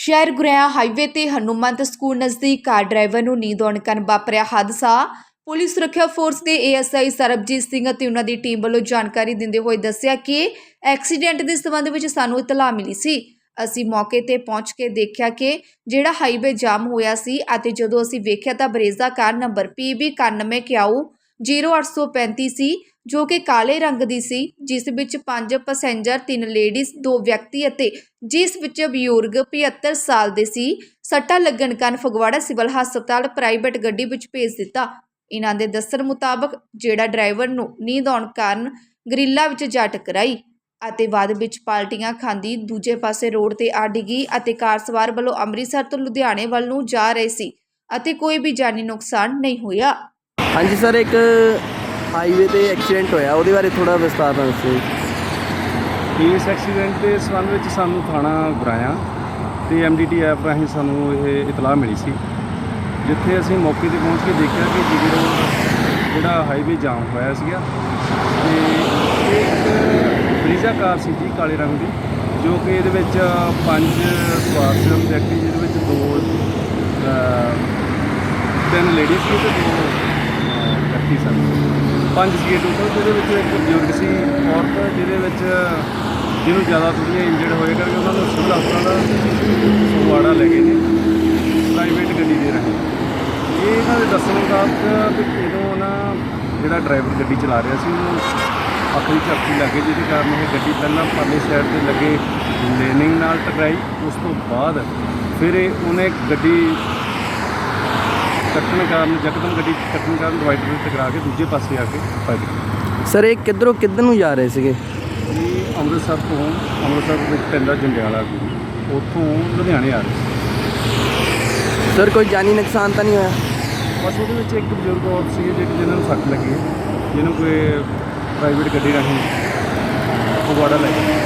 ਸ਼ਹਿਰ ਗੁਰਿਆ ਹਾਈਵੇ ਤੇ ਹਨੂਮੰਤ ਸਕੂਲ ਨਜ਼ਦੀਕ ਕਾਰ ਡਰਾਈਵਰ ਨੂੰ ਨੀਂਦ ਆਉਣ ਕਾਰਨ ਵਾਪਰਿਆ ਹਾਦਸਾ। ਪੁਲਿਸ ਸੁਰੱਖਿਆ ਫੋਰਸ ਦੇ ਏਐਸਆਈ ਸਰਬਜੀਤ ਸਿੰਘ ਅਤੇ ਉਹਨਾਂ ਦੀ ਟੀਮ ਵੱਲੋਂ ਜਾਣਕਾਰੀ ਦਿੰਦੇ ਹੋਏ ਦੱਸਿਆ ਕਿ ਐਕਸੀਡੈਂਟ ਦੇ ਸੰਬੰਧ ਵਿੱਚ ਸਾਨੂੰ ਇਤਲਾਹ ਮਿਲੀ ਸੀ। ਅਸੀਂ ਮੌਕੇ ਤੇ ਪਹੁੰਚ ਕੇ ਦੇਖਿਆ ਕਿ ਜਿਹੜਾ ਹਾਈਵੇ ਜਾਮ ਹੋਇਆ ਸੀ ਅਤੇ ਜਦੋਂ ਅਸੀਂ ਵੇਖਿਆ ਤਾਂ ਬਰੇਜ਼ਾ ਕਾਰ ਨੰਬਰ PB 91 ਕਿਆਊ 0835 ਸੀ ਜੋ ਕਿ ਕਾਲੇ ਰੰਗ ਦੀ ਸੀ, ਜਿਸ ਵਿੱਚ ਪੰਜ ਪੈਸੇਂਜਰ ਤਿੰਨ ਲੇਡੀਜ਼ ਦੋ ਵਿਅਕਤੀ ਅਤੇ ਜਿਸ ਵਿੱਚ ਬਜ਼ੁਰਗ 75 ਸਾਲ ਦੇ ਸੀ, ਸੱਟਾਂ ਲੱਗਣ ਕਾਰਨ ਫਗਵਾੜਾ ਸਿਵਲ ਹਸਪਤਾਲ ਪ੍ਰਾਈਵੇਟ ਗੱਡੀ ਵਿੱਚ ਭੇਜ ਦਿੱਤਾ। ਇਹਨਾਂ ਦੇ ਦੱਸਣ ਮੁਤਾਬਕ ਜਿਹੜਾ ਡਰਾਈਵਰ ਨੂੰ ਨੀਂਦ ਆਉਣ ਕਾਰਨ ਗਰਿੱਲਾ ਵਿੱਚ ਜਾ ਟਕਰਾਈ ਅਤੇ ਬਾਅਦ ਵਿੱਚ ਪਾਲਟੀਆਂ ਖਾਂਦੀ ਦੂਜੇ ਪਾਸੇ ਰੋਡ ਤੇ ਆ ਡਿੱਗੀ ਅਤੇ ਕਾਰ ਸਵਾਰ ਵੱਲੋਂ ਅੰਮ੍ਰਿਤਸਰ ਤੋਂ ਲੁਧਿਆਣੇ ਵੱਲ ਨੂੰ ਜਾ ਰਹੇ ਸੀ ਅਤੇ ਕੋਈ ਵੀ ਜਾਨੀ ਨੁਕਸਾਨ ਨਹੀਂ ਹੋਇਆ। ਹਾਂਜੀ ਸਰ, ਇੱਕ ਹਾਈਵੇ ਤੇ ਐਕਸੀਡੈਂਟ ਹੋਇਆ, ਉਹਦੇ ਬਾਰੇ ਥੋੜਾ ਵਿਸਤਾਰ ਨਾਲ ਦੱਸੋ। ਇਸ ਐਕਸੀਡੈਂਟ ਦੇ ਸੰਬੰਧ ਵਿੱਚ ਸਾਨੂੰ ਥਾਣਾ ਬੁਰਾਇਆ ਤੇ ਐਮਡੀਟੀ ਐਪ ਰਾਹੀਂ ਸਾਨੂੰ ਇਹ ਇਤਲਾਹ ਮਿਲੀ ਸੀ। ਜਿੱਥੇ ਅਸੀਂ ਮੌਕੇ ਤੇ ਪਹੁੰਚ ਕੇ ਦੇਖਿਆ ਕਿ ਜੀਡੀ ਰੋਡ ਜਿਹੜਾ ਹਾਈਵੇ ਜਾਮ ਹੋਇਆ ਸੀਗਾ, ਤੇ ਇੱਕ ਬਰੀਜ਼ਾ ਕਾਰ ਸੀ ਜੀ, ਕਾਲੇ ਰੰਗ ਦੀ, ਜੋ ਕਿ ਇਹਦੇ ਵਿੱਚ ਪੰਜ ਸਵਾਰ ਸੀ ਵਿਅਕਤੀ, ਜਿਹਦੇ ਵਿੱਚ ਦੋ ਤਿੰਨ ਲੇਡੀਜ਼ ਸੀ ਤੇ ਦੋ ਵਿਅਕਤੀ ਸਨ। ਪੰਜ ਸੀਗੇ ਟੋਟਲ ਜਿਹਦੇ ਵਿੱਚ ਇੱਕ ਬਜ਼ੁਰਗ ਸੀ, ਔਰਤ, ਜਿਹਦੇ ਵਿੱਚ ਜਿਹਨੂੰ ਜ਼ਿਆਦਾ ਥੋੜ੍ਹੀਆਂ ਇੰਜਰਡ ਹੋਏ ਕਰਕੇ ਉਹਨਾਂ ਨੂੰ ਸਿਵਲ ਹਸਪਤਾਲ ਫਗਵਾੜਾ ਲੈ ਗਏ ਨੇ ਪ੍ਰਾਈਵੇਟ ਗੱਡੀ ਦੇ ਰਹੇ। ਇਹ ਇਹਨਾਂ ਦੇ ਦੱਸਣ ਮੁਤਾਬਕ ਵੀ ਜਦੋਂ ਨਾ ਜਿਹੜਾ ਡਰਾਈਵਰ ਗੱਡੀ ਚਲਾ ਰਿਹਾ ਸੀ, ਉਹਨੂੰ ਅੱਖ ਦੀ ਝਪਕੀ ਲੱਗੇ ਜਿਹਦੇ ਕਾਰਨ ਇਹ ਗੱਡੀ ਪਹਿਲਾਂ ਪਰਲੇ ਸਾਈਡ ਤੇ ਲੱਗੇ ਲੇਨਿੰਗ ਨਾਲ ਟਕਰਾਈ, ਉਸ ਤੋਂ ਬਾਅਦ ਫਿਰ ਇਹ ਉਹਨੇ ਗੱਡੀ ਕੱਟਣ ਕਾਰਨ ਯਕਦਮ ਗੱਡੀ ਕੱਟਣ ਕਾਰਨ ਡਿਵਾਈਡਰ ਨੂੰ ਟਕਰਾ ਕੇ ਦੂਜੇ ਪਾਸੇ ਆ ਕੇ ਪਲਟ ਸਰ ਇਹ ਕਿੱਧਰੋਂ ਕਿੱਧਰ ਨੂੰ ਜਾ ਰਹੇ ਸੀਗੇ? ਇਹ ਅੰਮ੍ਰਿਤਸਰ ਤੋਂ ਅੰਮ੍ਰਿਤਸਰ ਵਿੱਚ ਪੈਂਦਾ ਜੰਡਿਆਲਾ ਗੁਰੂ ਉੱਥੋਂ ਲੁਧਿਆਣੇ ਆ ਰਹੇ ਸੀ। ਸਰ ਕੋਈ ਜਾਨੀ ਨੁਕਸਾਨ ਤਾਂ ਨਹੀਂ ਹੋਇਆ? ਬਸ ਉਹਦੇ ਵਿੱਚ ਇੱਕ ਬਜ਼ੁਰਗ ਔਰਤ ਸੀ ਜਿਹੜੀ ਜਿਹਨਾਂ ਨੂੰ ਸੱਟ ਲੱਗੀ ਹੈ, ਜਿਹਨੂੰ ਕੋਈ ਪ੍ਰਾਈਵੇਟ ਗੱਡੀ ਰਾਹੀਂ ਫਗਵਾੜਾ ਲੈ ਗਏ।